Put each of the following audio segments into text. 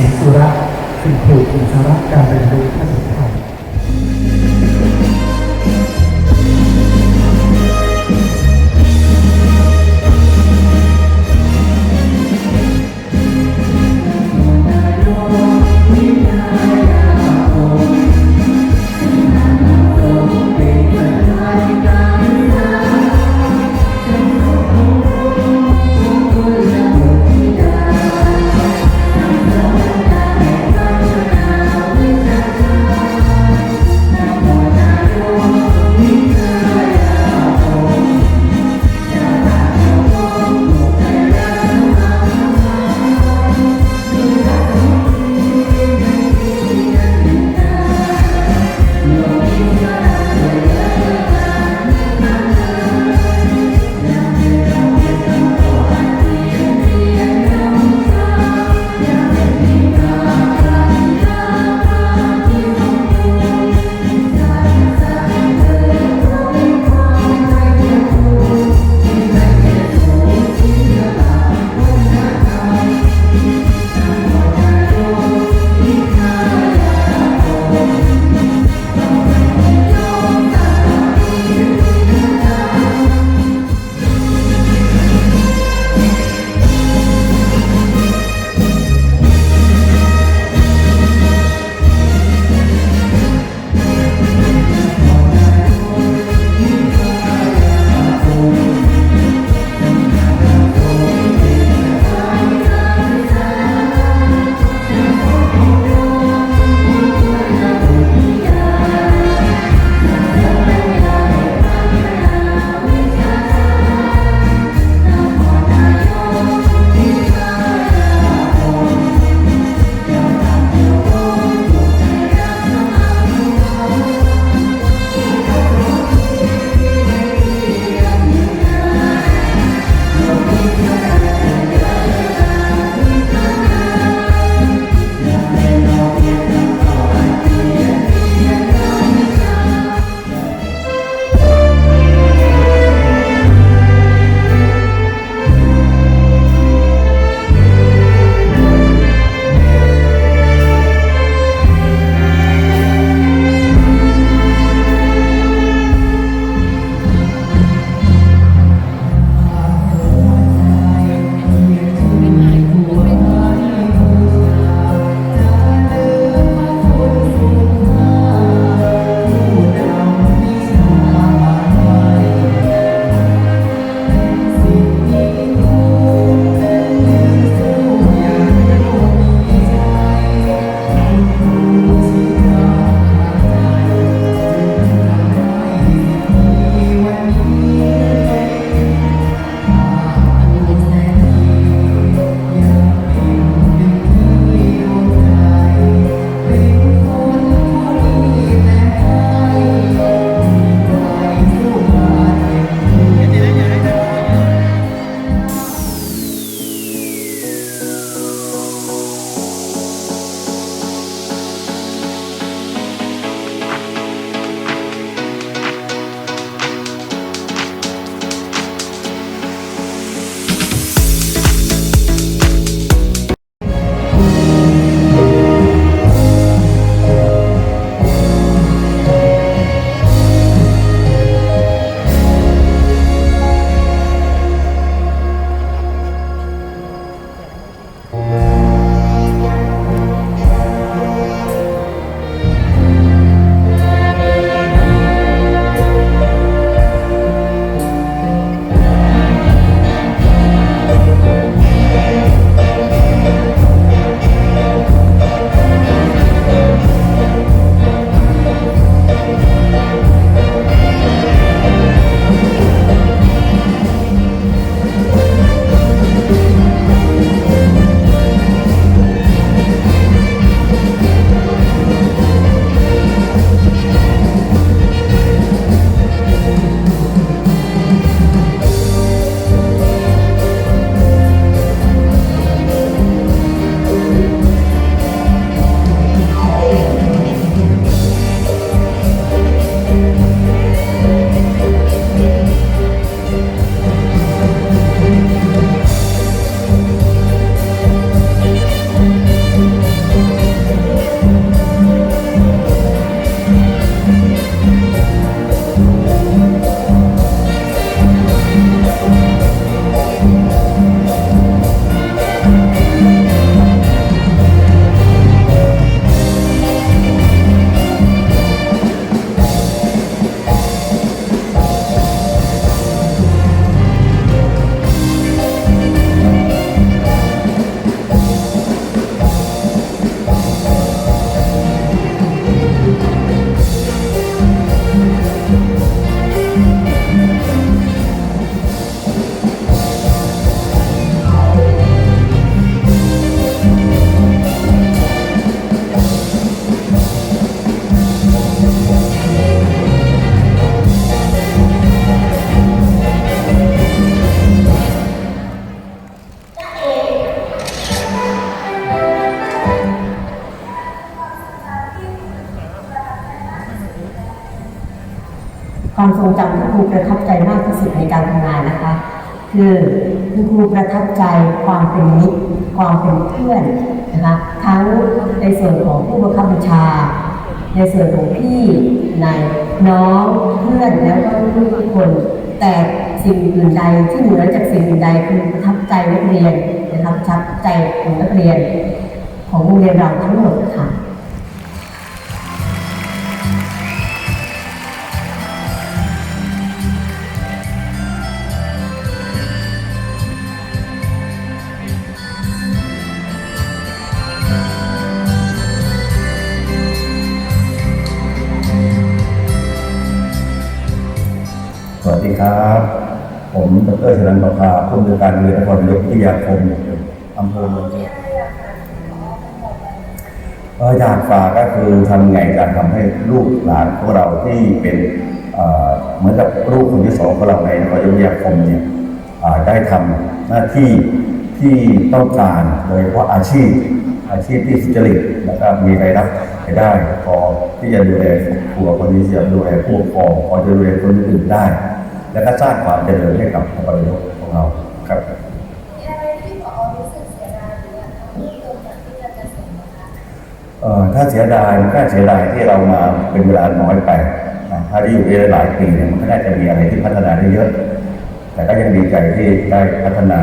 ศรีสุระคุณครูอินทรการเป็นรู้ท่าน ความทรงจำที่ครูประทับใจมากที่สุดในการทำงานนะคะ คือคุณครูประทับใจความเป็นมิตรความเป็นเพื่อนนะคะทั้งในส่วนของผู้บังคับบัญชา ในส่วนของพี่ในายน้องเพื่อนแล้วก็ลูกทุกคน แต่สิ่งอื่นใดที่เหนือจากสิ่งอื่นใดคือประทับใจนักเรียนนะครับประทับใจของนักเรียน ของโรงเรียนเราทั้งหมดค่ะ ครับ ผมดรชนันประภาผู้อำนวยการโรงเรียนนครนายกวิทยาคมอำเภอเมืองอยากฝากก็คือทำไงการทำให้ลูกหลานของเราที่เป็นเหมือนกับลูกคนที่สองของเราในนครนายกวิทยาคมเนี่ยได้ทำหน้าที่ที่ต้องการโดยเฉพาะอาชีพอาชีพที่สุจริตแล้วก็มีรายรับรายได้พอที่จะดูแลครอบครัวคนนี้จะดูแลผู้ปกครองพอจะดูแลคนอื่นได้ และก็สร้างความเจริญให้กับนครนายกของเราครับมีอะไรที่ผอรู้สึกเสียดายหรืออยากทำเพิ่มเติมจากที่จะเกษียณไหมคะเอ่อถ้าเสียดายมันก็เสียดายที่เรามาเป็นเวลาน้อยไปนะถ้าได้อยู่ได้หลายปีเนี่ยมันก็น่าจะมีอะไรที่พัฒนาได้เยอะ แต่ก็ยังดีใจที่ได้พัฒนา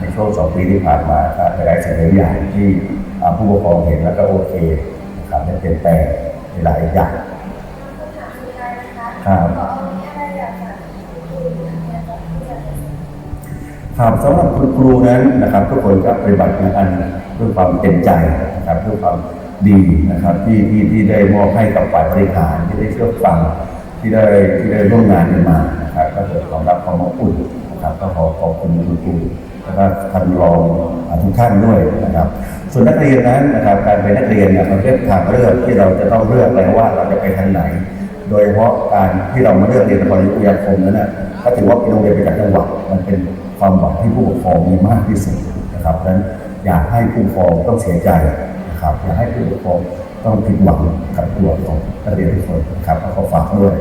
ในช่วงสองปีที่ผ่านมาก็หลายๆสิ่งหลายอย่างที่อ่าผู้ปกครองเห็นแล้วก็โอเคนะครับได้เปลี่ยนแปลงในหลายอย่างคำถามสุดท้ายนะคะครับ ครับสำหรับคุณครูนั้นนะครับทุกคนก็ปฏิบัติงานด้วยความเต็มใจนะครับด้วยความดีนะครับที่ที่ที่ได้มอบให้กับฝ่ายบริหารที่ได้เชื่อฟังที่ได้ที่ได้ร่วมงานกันมานะครับก็เกิดความรักความอบอุ่นนะครับก็ขอขอบคุณคุณครูแล้วก็ท่านรองทุกท่านด้วยนะครับ ส่วนนักเรียนนั้นนะครับการเป็นนักเรียนเนี่ยมันเป็นทางเลือกที่เราจะต้องเลือกแล้วว่าเราจะไปทางไหน โดยเฉพาะการที่เรามาเลือกเรียนนครวิทยาคมนั้นนะก็ถือว่าเป็นโรงเรียนประจำจังหวัดมันเป็น ความหวังที่ผู้ปกครองมีมากที่สุดนะครับดังนั้นอยากให้ผู้ปกครองต้องเสียใจนะครับอยากให้ผู้ปกครองต้องผิดหวังกับตัวของนักเรียนทุกคนนะครับแล้วก็ฝากด้วย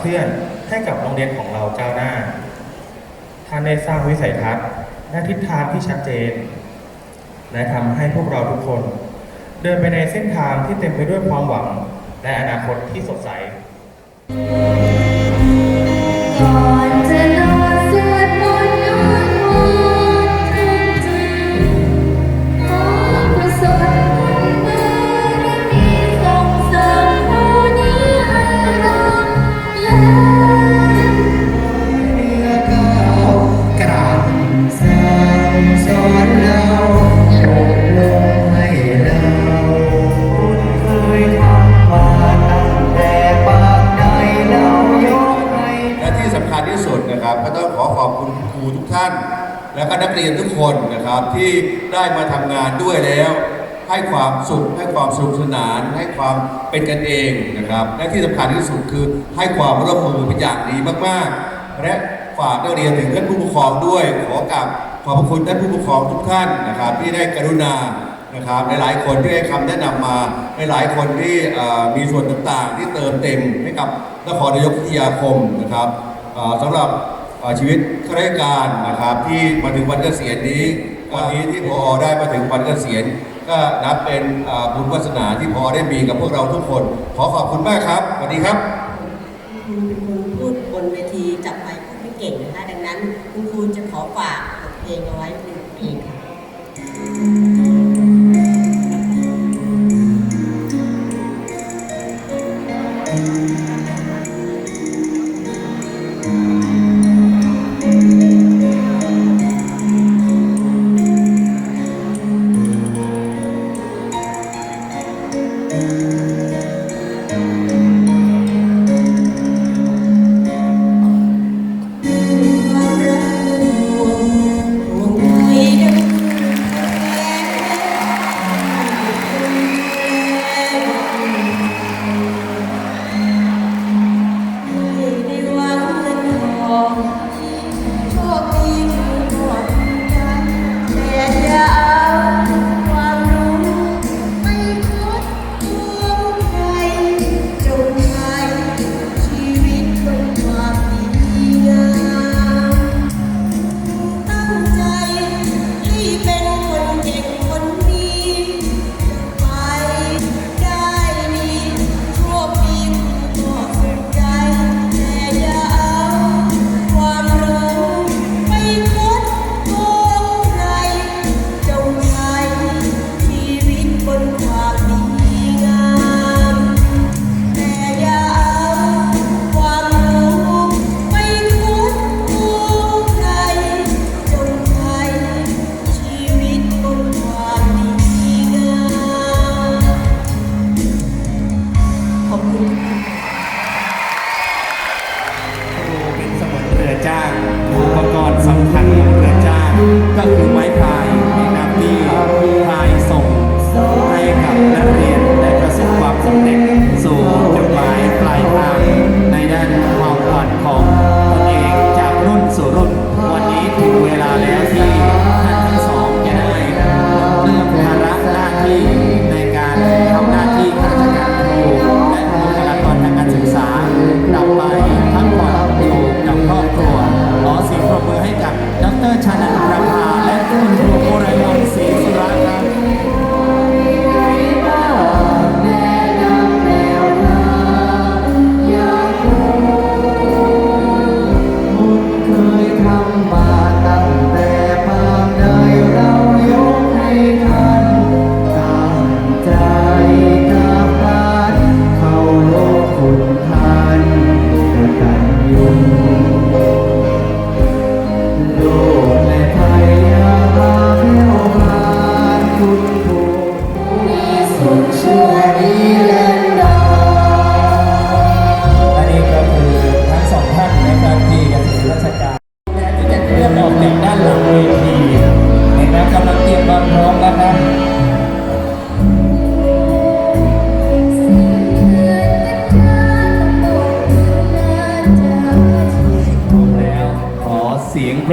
เคลื่อนให้กับโรงเรียนของเราก้าวหน้า ท่านได้สร้างวิสัยทัศน์และทิศทางที่ชัดเจน และทำให้พวกเราทุกคน เดินไปในเส้นทางที่เต็มไปด้วยความหวัง และอนาคตที่สดใส นะครับ ก็ต้องขอขอบคุณครูทุกท่าน และก็นักเรียนทุกคนนะครับที่ได้มาทำงานด้วยแล้ว ให้ความสุขให้ความสนุกสนาน ให้ความเป็นกันเองนะครับ และที่สำคัญที่สุดคือให้ความร่วมมือเป็นอย่างดีมากๆ และฝากนักเรียนถึงท่านผู้ปกครองด้วย ขอกับขอบพระคุณท่านผู้ปกครองทุกท่านนะครับ ที่ได้กรุณานะครับหลายๆคนที่ให้คำแนะนำมาหลายๆคนที่มีส่วนต่างๆ ที่เติมเต็มให้กับนครนายกวิทยาคมนะครับ สำหรับชีวิตข้าราชการนะครับ ที่มาถึงวันเกษียณนี้วันนี้ที่พอได้มาถึงวันเกษียณก็นับเป็นบุญวาสนาที่พอได้มีกับพวกเราทุกคน ขอขอบคุณมากครับสวัสดีครับคุณเป็นคนพูดบนเวทีจับไมค์พูดไม่เก่งนะคะดังนั้น คุณครูจะขอฝาก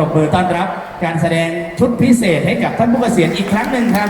บมือต้อนรับ การแสดงชุดพิเศษให้กับท่านผู้เกษียณอีกครั้งหนึ่งครับ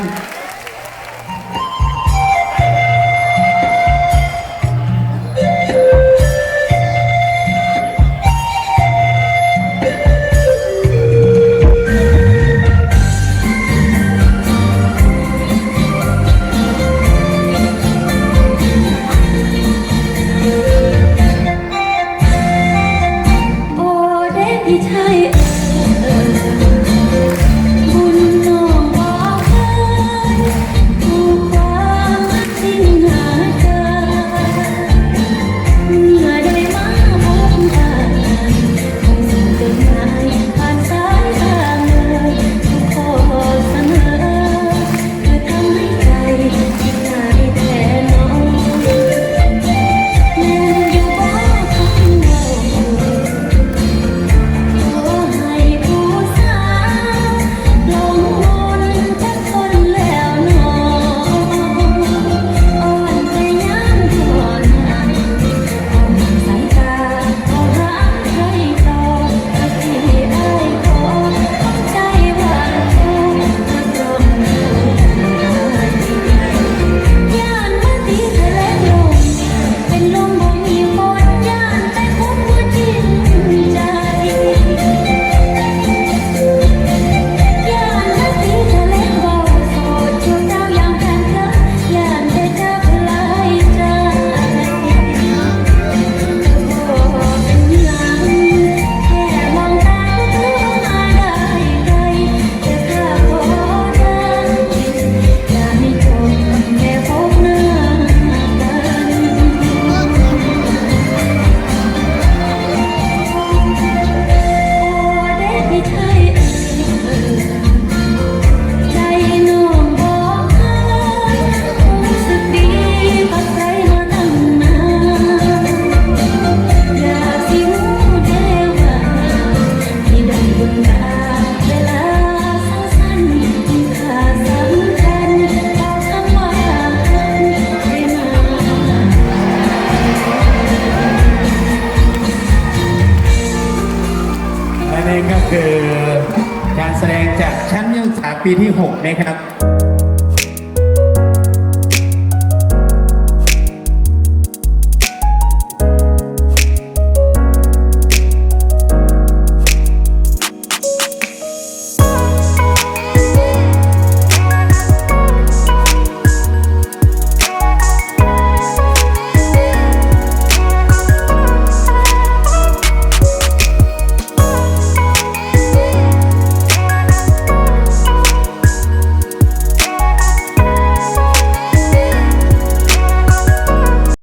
ปีที่6นะครับ